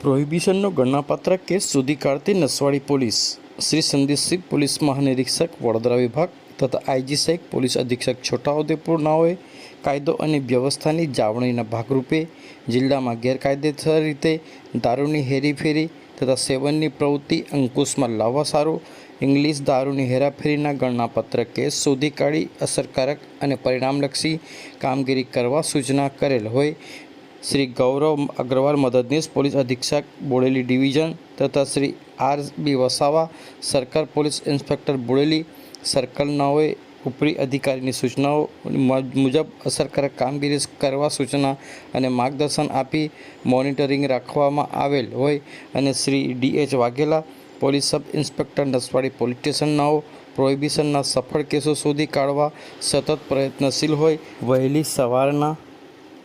પ્રોહિબિશનનો ગણનાપાત્ર case સુધી કાઢતી Naswadi police. Shri Sandeepsinh police મહાનિરીક્ષક, વડોદરા વિભાગ તથા આઈજી સહિત પોલીસ અધિક્ષક છોટાઉદેપુર નાઓએ કાયદો અને વ્યવસ્થાની જાળવણીના ભાગરૂપે જિલ્લામાં ગેરકાયદેસર રીતે દારૂની હેરીફેરી તથા સેવનની પ્રવૃત્તિ અંકુશમાં લાવવા સારું ઇંગ્લિશ દારૂની હેરાફેરીના ગણનાપત્ર કેસ શોધી કાઢી અસરકારક અને પરિણામલક્ષી કામગીરી કરવા સૂચના કરેલ હોય શ્રી ગૌરવ અગ્રવાલ મદદનીશ, પોલીસ અધિક્ષક, બોડેલી ડિવિઝન તથા શ્રી આર બી વસાવા, સરકાર પોલીસ ઇન્સ્પેક્ટર બોડેલી સર્કલનાઓએ ઉપરી અધિકારીની સૂચનાઓ મુજબ અસરકારક કામગીરી કરવા સૂચના અને માર્ગદર્શન આપી મોનિટરિંગ રાખવામાં આવેલ હોય અને Shri D H Vaghela, police sub inspector Naswadi police સ્ટેશનનાઓ પ્રોહિબિશનના સફળ કેસો શોધી કાઢવા સતત પ્રયત્નશીલ હોય, વહેલી સવારના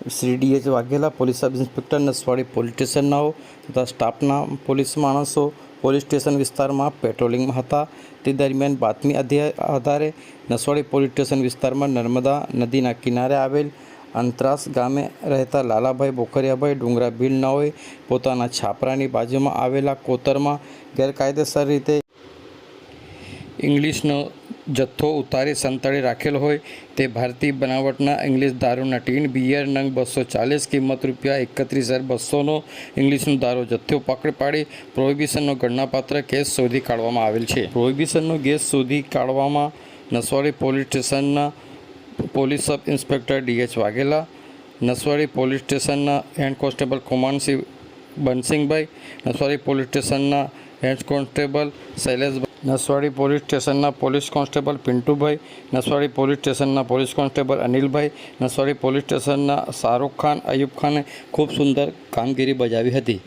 Shri Vaghela police sub inspector Naswadi police સ્ટેશનનાઓ તથા સ્ટાફના પોલીસ માણસો પોલીસ સ્ટેશન વિસ્તારમાં પેટ્રોલિંગમાં હતા. તે દરમિયાન બાતમી આધે- આધારે નસવાડી પોલીસ સ્ટેશન વિસ્તારમાં નર્મદા નદીના કિનારે આવેલ અંતરાસ ગામે રહેતા લાલાભાઈ બોખરિયાભાઈ ડુંગરા ભીલ નાઓએ પોતાના છાપરાની બાજુમાં આવેલા કોતરમાં ગેરકાયદેસર રીતે ઇંગ્લિશનો જથ્થો ઉતારી સંતાડી રાખેલ હોય તે ભારતીય બનાવટના ઇંગ્લિશ દારૂના ટીન બિયર નંગ બસો ચાલીસ કિંમત રૂપિયા એકત્રીસ હજાર બસોનો ઇંગ્લિશનો દારૂ જથ્થો પકડી પાડી પ્રોહિબિશનનો ગણનાપાત્ર કેસ શોધી કાઢવામાં આવેલ છે. પ્રોહિબિશનનો કેસ શોધી કાઢવામાં નસવાડી પોલીસ સ્ટેશનના police sub inspector D H Vaghela, Naswadi police સ્ટેશનના head constable Kumansinh Bansinhbhai, Naswadi police સ્ટેશનના head constable Shaileshbhai Naswadi police સ્ટેશનના police constable Pintubhai, Naswadi police સ્ટેશનના police constable Anilbhai, Naswadi police સ્ટેશનના શાહરૂખ ખાન, અયુબ ખાને ખૂબ સુંદર કામગીરી બજાવી હતી.